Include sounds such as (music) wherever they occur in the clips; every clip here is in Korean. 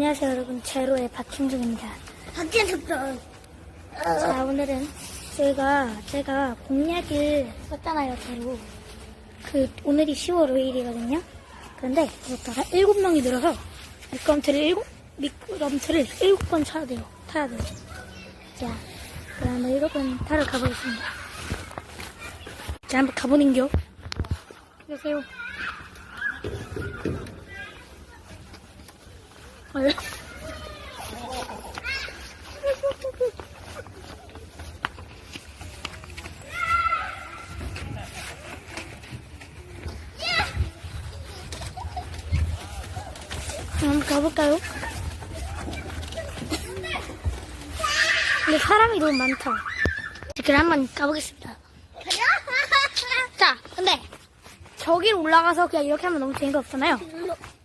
안녕하세요 여러분. 제로의 박hin중입니다. 박진숙도 자 오늘은 저희가 제가 공약을 썼잖아요 제로. 그 오늘이 10월 5일이거든요. 그런데 그렇다가 7명이 늘어서 미끄럼틀을 7 미끄럼틀을 7번 타야 돼요. 타야 돼요. 자 그럼 한번 7번 타러 가보겠습니다. 자 한번 가보는겨. 안녕하세요 헐. 한번 가볼까요? 근데 사람이 너무 많다. 그럼 한번 가보겠습니다. 자, 근데 저기로 올라가서 그냥 이렇게 하면 너무 재미가 없잖아요.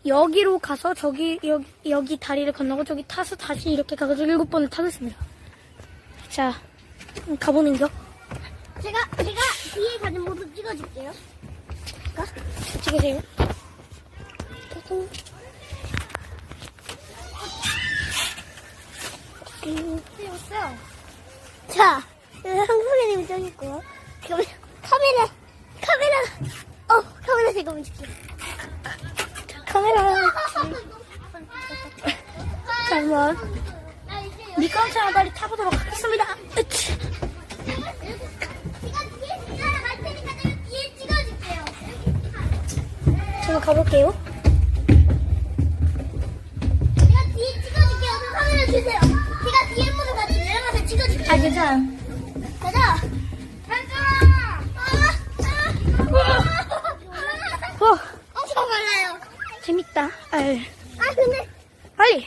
여기로 가서 저기 여기, 여기 다리를 건너고 저기 타서 다시 이렇게 가가지고 일곱 번을 타겠습니다. 자, 그럼 가보는겨? 제가 제가 뒤에 가는 모습 찍어줄게요. 찍으세요. 찍었어요. 자, 한국인님이 저기 있고요. 그럼 카메라 카메라 어 카메라 제가 움직여. 카메라. 자, 한번 미끄럼틀 빨리 타보도록 하겠습니다. 으치. 뒤에 찍어줄게요. 제가 가볼게요. 제가 뒤에 찍어줄게요. 그럼 카메라 주세요. 제가 뒤에 모습 같이 내려가서 찍어줄게요. 아, 괜찮아. 가자. 가자. 어, 엄청 많아요. 재밌다. 아유, 아 근데 빨리.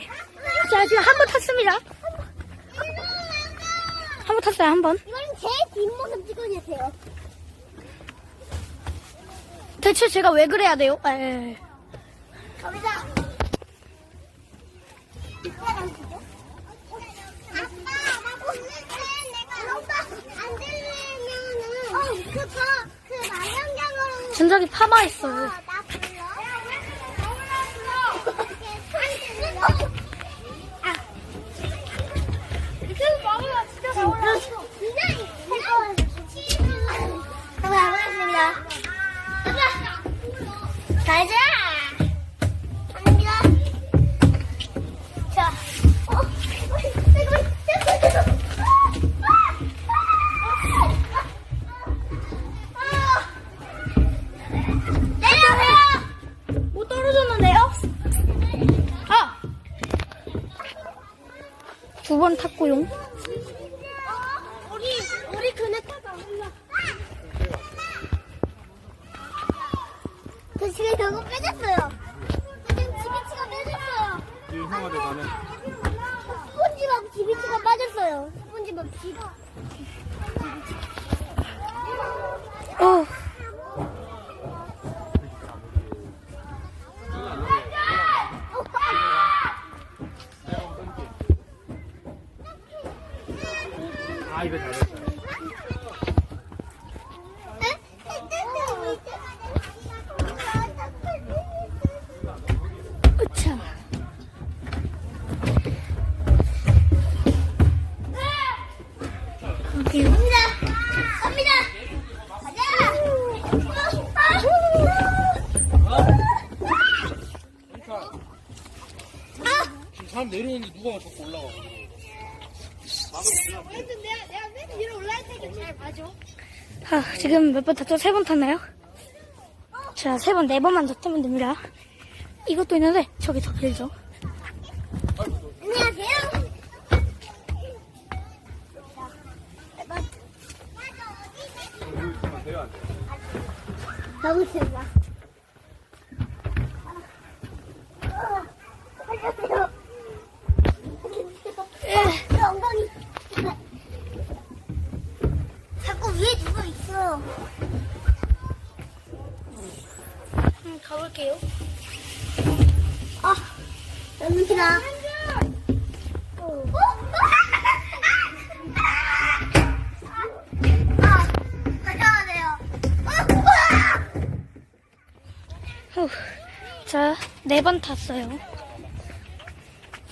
자, 지금 한 번 탔습니다. 한 번 탔어요, 한 번. 이건 제 뒷모습 찍어주세요. 대체 제가 왜 그래야 돼요? 아, 예, 예. 갑니다. 전작이 파마 있어 탔고요. 우리, 우리 그네 타자. 저 지금 저거 빼졌어요. 지금 지비치가 빼졌어요. 이 형아들 가네. 스폰지밥 지비치가 빠졌어요. 스폰지밥 지 어, 지금 사람 내려오는데 누가 자꾸 올라가? 내가 내가 맨 위로 올라갈 테니까 잘 봐줘. 아, 지금 몇 번 탔죠? 세 번 탔나요? 자, 세 번, 네 번만 더 타면 됩니다. 이것도 있는데, 저기 더 길죠? 안녕하세요. 너무 재밌다. 살려주세요. 내 엉덩이. 자꾸 위에 누가 있어. 아, 너무 싫어. 어? 아, 가져가세요. 후. 자, 네 번 탔어요.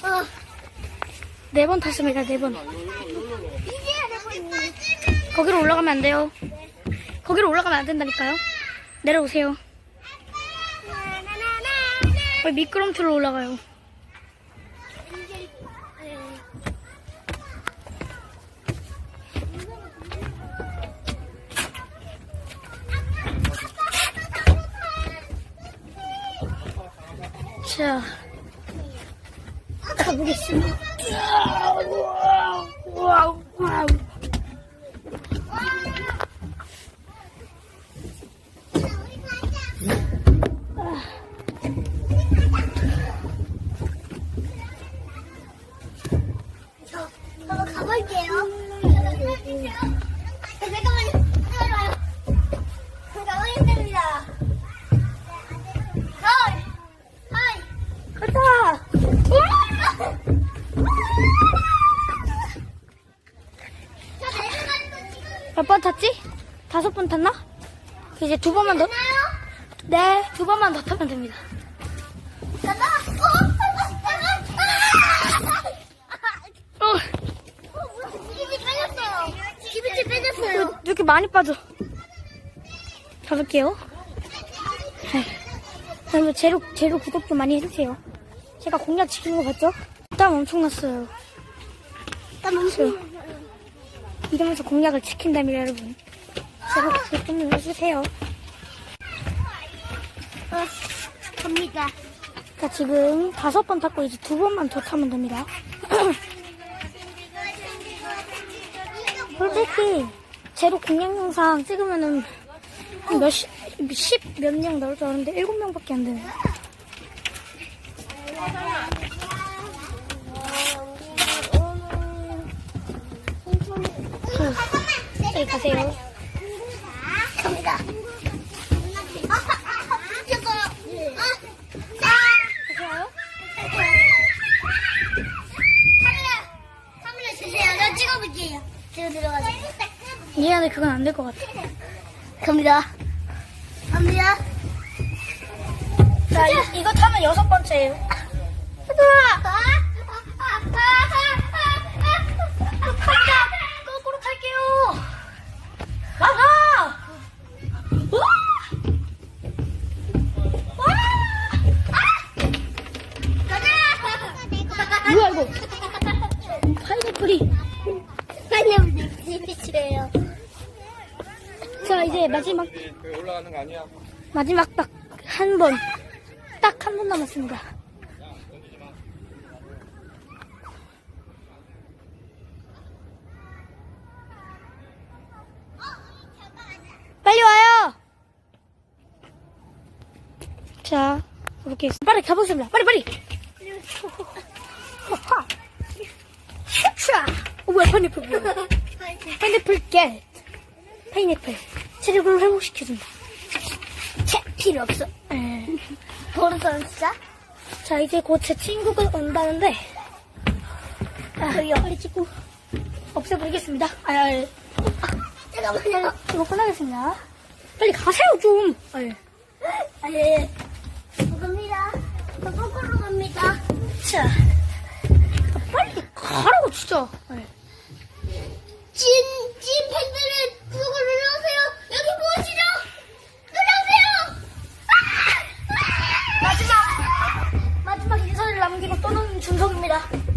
어. 네 번 탔습니다, 네 번. 이제야. 거기로 올라가면 안 돼요. 거기로 올라가면 안 된다니까요. 내려오세요. 거기 미끄럼틀로 올라가요. 자, 가보겠습니다. 가자! 몇 번 탔지? 다섯 번 탔나? 이제 두 번만 더? 네, 두 번만 더 타면 됩니다. 간다. 어? 어. 집이 빼졌어요. 이렇게 많이 빠져. 가볼게요. 여러분, 제로, 제로 구독 좀 많이 해주세요. 제가 공략 지키는 거 봤죠? 땀 엄청 났어요. 땀 엄청 이러면서 공략을 지킨다면 여러분. 제로 구독 좀 해주세요. 어, 갑니다. 자, 지금 다섯 번 탔고 이제 두 번만 더 타면 됩니다. (clears throat) 솔직히 제로 공략 영상 찍으면은 한 몇, 십, 몇 명 나올 줄 알았는데 일곱 명밖에 안 되네. 저기 가세요. 갑니다. 미안해, 그건 안 될 것 같아. 갑니다. 자, 이, 이거 타면 여섯 번째예요. 거꾸로 탈게요! 뭐야, 이거? 파인애플이. 자, 이제 마지막, 그 올라가는 거 아니야? 마지막 딱 한 번. 딱한번 남았습니다. 빨리 와요! 자, 이렇게 빨리 가보겠습니다. 빨리, 빨리! 하하. 슈차! 어, 뭐야, 파인애플 뭐야? 파인애플 겟! 파인애플. 체력을 회복시켜준다. 채 필요 없어. 에. 모르던 진짜? 자, 이제 곧 제 친구가 온다는데, 아, 빨리 찍고 없애버리겠습니다. 아, 아, 잠깐만요. 이거 끝나겠습니다. 빨리 가세요, 좀. 아, 예. 아, 예. 갑니다. 저 거꾸로 갑니다. 자, 빨리 가라고, 진짜. 아, 예. 찐, 준석입니다.